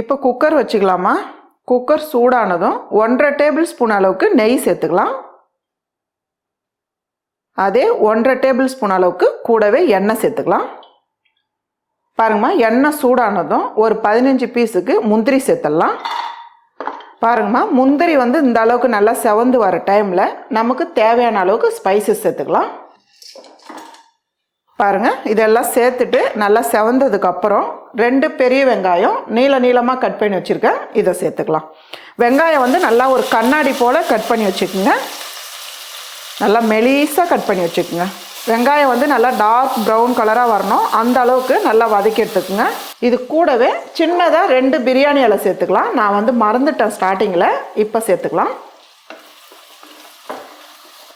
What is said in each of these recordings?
இப்போ குக்கர் வச்சுக்கலாமா? குக்கர் சூடானதும் ஒன்றரை டேபிள் ஸ்பூன் அளவுக்கு நெய் சேர்த்துக்கலாம். அதே ஒன்றரை டேபிள் ஸ்பூன் அளவுக்கு கூடவே எண்ணெய் சேர்த்துக்கலாம். பாருங்கம்மா எண்ணெய் சூடானதும் ஒரு பதினஞ்சு பீஸுக்கு முந்திரி சேர்த்துடலாம். பாருங்கம்மா முந்திரி வந்து இந்த அளவுக்கு நல்லா செவந்து வர டைமில் நமக்கு தேவையான அளவுக்கு ஸ்பைசஸ் சேர்த்துக்கலாம். பாருங்கள் இதெல்லாம் சேர்த்துட்டு நல்லா செவந்ததுக்கு அப்புறம் ரெண்டு பெரிய வெங்காயம் நீள நீளமாக கட் பண்ணி வச்சுருக்கேன். இதை சேர்த்துக்கலாம். வெங்காயம் வந்து நல்லா ஒரு கண்ணாடி போல் கட் பண்ணி வச்சுக்கோங்க. நல்லா மெலீஸாக கட் பண்ணி வச்சுக்கோங்க. வெங்காயம் வந்து நல்லா டார்க் ப்ரௌன் கலராக வரணும். அந்த அளவுக்கு நல்லா வதக்கி எடுத்துக்கோங்க. இது கூடவே சின்னதாக ரெண்டு பிரியாணி இலை சேர்த்துக்கலாம். நான் வந்து மறந்துட்டேன் ஸ்டார்டிங்கில் இப்போ சேர்த்துக்கலாம்.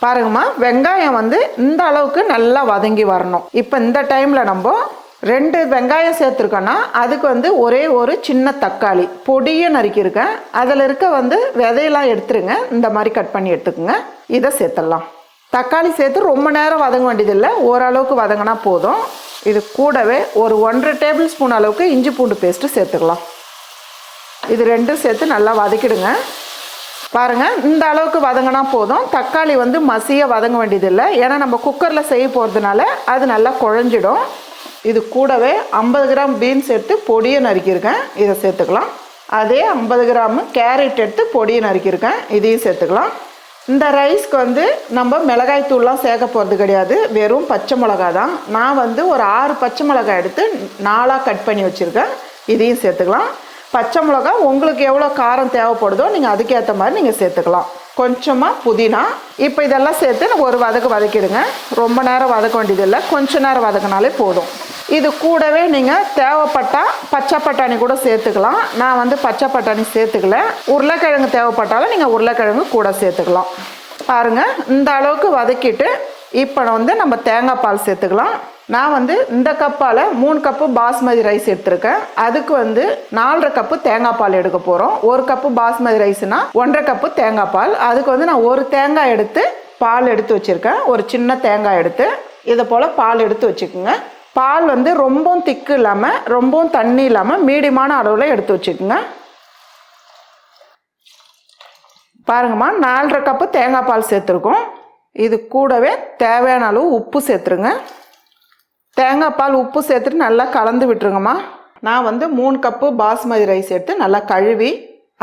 பாருங்கம்மா வெங்காயம் வந்து இந்த அளவுக்கு நல்லா வதங்கி வரணும். இப்போ இந்த டைமில் நம்ம ரெண்டு வெங்காயம் சேர்த்துருக்கோன்னா அதுக்கு வந்து ஒரே ஒரு சின்ன தக்காளி பொடியை நறுக்கியிருக்கேன். அதில் இருக்க வந்து விதையெல்லாம் எடுத்துருங்க. இந்த மாதிரி கட் பண்ணி எடுத்துக்கோங்க. இதை சேர்த்துடலாம். தக்காளி சேர்த்து ரொம்ப நேரம் வதங்க வேண்டியதில்லை. ஓரளவுக்கு வதங்கினா போதும். இது கூடவே ஒரு ஒன்றரை டேபிள் ஸ்பூன் அளவுக்கு இஞ்சி பூண்டு பேஸ்ட்டு சேர்த்துக்கலாம். இது ரெண்டும் சேர்த்து நல்லா வதக்கிடுங்க. பாருங்கள் இந்த அளவுக்கு வதங்கினா போதும். தக்காளி வந்து மசியாக வதங்க வேண்டியதில்லை. ஏன்னா நம்ம குக்கரில் செய்ய போகிறதுனால அது நல்லா குழஞ்சிடும். இது கூடவே ஐம்பது கிராம் பீன்ஸ் எடுத்து பொடியை நறுக்கியிருக்கேன். இதை சேர்த்துக்கலாம். அதே ஐம்பது கிராம் கேரட் எடுத்து பொடியை நறுக்கியிருக்கேன். இதையும் சேர்த்துக்கலாம். இந்த ரைஸ்க்கு வந்து நம்ம மிளகாய் தூள்லாம் சேர்க்க போகிறது கிடையாது. வெறும் பச்சை மிளகா தான். நான் வந்து ஒரு ஆறு பச்சை மிளகாய் எடுத்து நாலாக கட் பண்ணி வச்சுருக்கேன். இதையும் சேர்த்துக்கலாம். பச்சை மிளகா உங்களுக்கு எவ்வளோ காரம் தேவைப்படுதோ நீங்கள் அதுக்கேற்ற மாதிரி நீங்கள் சேர்த்துக்கலாம். கொஞ்சமாக புதினா. இப்போ இதெல்லாம் சேர்த்து ஒரு வதக்கு வதக்கிடுங்க. ரொம்ப நேரம் வதக்க வேண்டியதில்லை. கொஞ்ச நேரம் வதக்கினாலே போதும். இது கூடவே நீங்கள் தேவைப்பட்டால் பச்சை பட்டாணி கூட சேர்த்துக்கலாம். நான் வந்து பச்சை பட்டாணி சேர்த்துக்கல. உருளைக்கிழங்கு தேவைப்பட்டாலும் நீங்கள் உருளைக்கிழங்கு கூட சேர்த்துக்கலாம். பாருங்கள் இந்த அளவுக்கு வதக்கிட்டு இப்போ வந்து நம்ம தேங்காய் பால் சேர்த்துக்கலாம். நான் வந்து இந்த கப்பால் மூணு கப்பு பாஸ்மதி ரைஸ் எடுத்திருக்கேன். அதுக்கு வந்து நாலரை கப்பு தேங்காய் பால் எடுக்க போகிறோம் ஒரு கப்பு பாஸ்மதி ரைஸ்னா ஒன்றரை கப்பு தேங்காய் பால். அதுக்கு வந்து நான் ஒரு தேங்காய் எடுத்து பால் எடுத்து வச்சுருக்கேன். ஒரு சின்ன தேங்காய் எடுத்து. இதை போல் பால் எடுத்து வச்சுக்கோங்க. பால் வந்து ரொம்பவும் திக்கு இல்லாமல் ரொம்பவும் தண்ணி இல்லாமல் மீடியமான அளவில் எடுத்து வச்சுக்கோங்க. பாருங்கம்மா நாலரை கப்பு தேங்காய் பால் சேர்த்துருக்கோம். இது கூடவே தேவையான அளவு உப்பு சேர்த்துருங்க. தேங்காய் பால் உப்பு சேர்த்துட்டு நல்லா கலந்து விட்டுருங்கம்மா. நான் வந்து மூணு கப்பு பாஸ்மதி ரைஸ் எடுத்து நல்லா கழுவி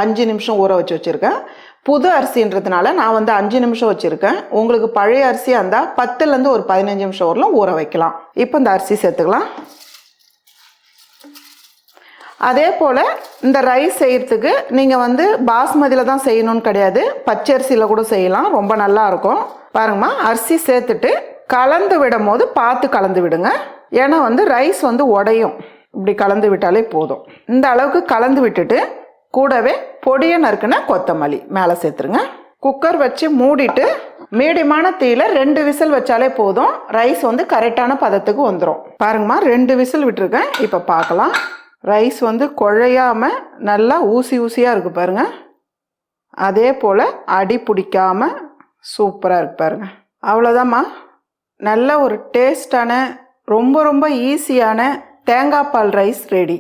அஞ்சு நிமிஷம் ஊற வச்சு வச்சுருக்கேன். புது அரிசின்றதுனால நான் வந்து அஞ்சு நிமிஷம் வச்சுருக்கேன். உங்களுக்கு பழைய அரிசியாக இருந்தால் பத்துலேருந்து ஒரு பதினஞ்சு நிமிஷம் வரலாம் ஊற வைக்கலாம். இப்போ இந்த அரிசி சேர்த்துக்கலாம். அதே போல் இந்த ரைஸ் செய்கிறதுக்கு நீங்கள் வந்து பாஸ்மதியில் தான் செய்யணும்னு கிடையாது. பச்சரிசியில் கூட செய்யலாம். ரொம்ப நல்லா இருக்கும். பாருங்கம்மா அரிசி சேர்த்துட்டு கலந்து விடும் போது பார்த்து கலந்து விடுங்க. ஏன்னா வந்து ரைஸ் வந்து உடையும். இப்படி கலந்து விட்டாலே போதும். இந்த அளவுக்கு கலந்து விட்டுட்டு கூடவே பொடியை நறுக்குன கொத்தமல்லி மேலே சேர்த்துருங்க. குக்கர் வச்சு மூடிட்டு மீடியமான தீயில ரெண்டு விசில் வச்சாலே போதும். ரைஸ் வந்து கரெக்டான பதத்துக்கு வந்துடும் பாருங்கம்மா ரெண்டு விசில் விட்டுருக்கேன். இப்போ பார்க்கலாம். ரைஸ் வந்து குழையாம நல்லா ஊசி ஊசியாக இருக்கு பாருங்க. அதே போல் அடி பிடிக்காம சூப்பராக இருக்கு பாருங்க. அவ்வளோதாம்மா நல்ல ஒரு டேஸ்டான ரொம்ப ரொம்ப ஈஸியான தேங்காய் பால் ரைஸ் ரெடி